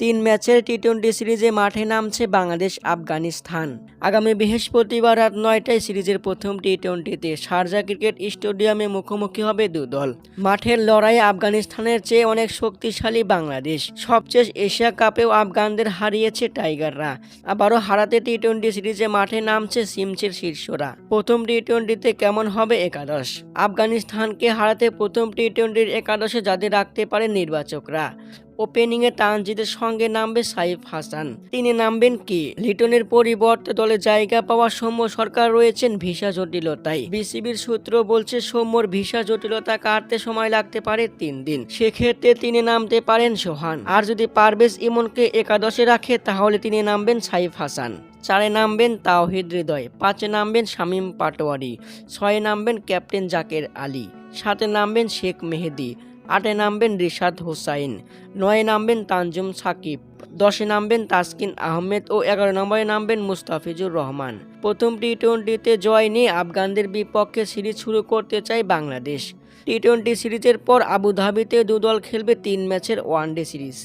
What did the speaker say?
তিন ম্যাচের T twenty সিরিজে মাঠে নামছে বাংলাদেশ আফগানিস্তান। আগামী বৃহস্পতিবার রাত নয়টায় সিরিজের প্রথম টি টোয়েন্টিতে শারজা ক্রিকেট স্টেডিয়ামে মুখোমুখি হবে দু দল মাঠের লড়াই আফগানিস্তানের চেয়ে অনেক শক্তিশালী বাংলাদেশ। সবচেয়ে এশিয়া কাপেও আফগানদের হারিয়েছে টাইগাররা। আবারও হারাতে টি টোয়েন্টি সিরিজে মাঠে নামছে সিমচের শীর্ষরা। প্রথম টি টোয়েন্টিতে কেমন হবে একাদশ? আফগানিস্তানকে হারাতে প্রথম টি টোয়েন্টির একাদশে যাদের রাখতে পারে নির্বাচকরা। ওপেনিংয়ে তানজিদের সঙ্গে নামবে সাইফ হাসান। তিনি নামবেন কি? লিটনের পরিবর্তে দলে জায়গা পাওয়া সৌম্য সরকার রয়েছেন ভিসা জটিলতায়। বিসিবির সূত্র বলছে, সৌম্যর ভিসা জটিলতা কাটতে সময় লাগতে পারে তিন দিন। সেক্ষেত্রে তিনি নামতে পারেন সোহান। আর যদি পারভেজ ইমনকে একাদশে রাখে, তাহলে তিনি নামবেন সাইফ হাসান। চারে নামবেন তাওহিদ হৃদয়, পাঁচে নামবেন শামীম পাটোয়ারি, ছয়ে নামবেন ক্যাপ্টেন জাকের আলী, সাতে নামবেন শেখ মেহেদি আটে নামবেন রিশাদ হোসাইন, নয় নামবেন তানজুম সাকিব, দশে নামবেন তাসকিন আহমেদ ও এগারো নম্বরে নামবেন মুস্তাফিজুর রহমান। প্রথম টি টোয়েন্টিতে জয় নিয়ে আফগানদের বিপক্ষে সিরিজ শুরু করতে চায় বাংলাদেশ। টি টোয়েন্টি সিরিজের পর আবুধাবিতে দুদল খেলবে তিন ম্যাচের ওয়ানডে সিরিজ।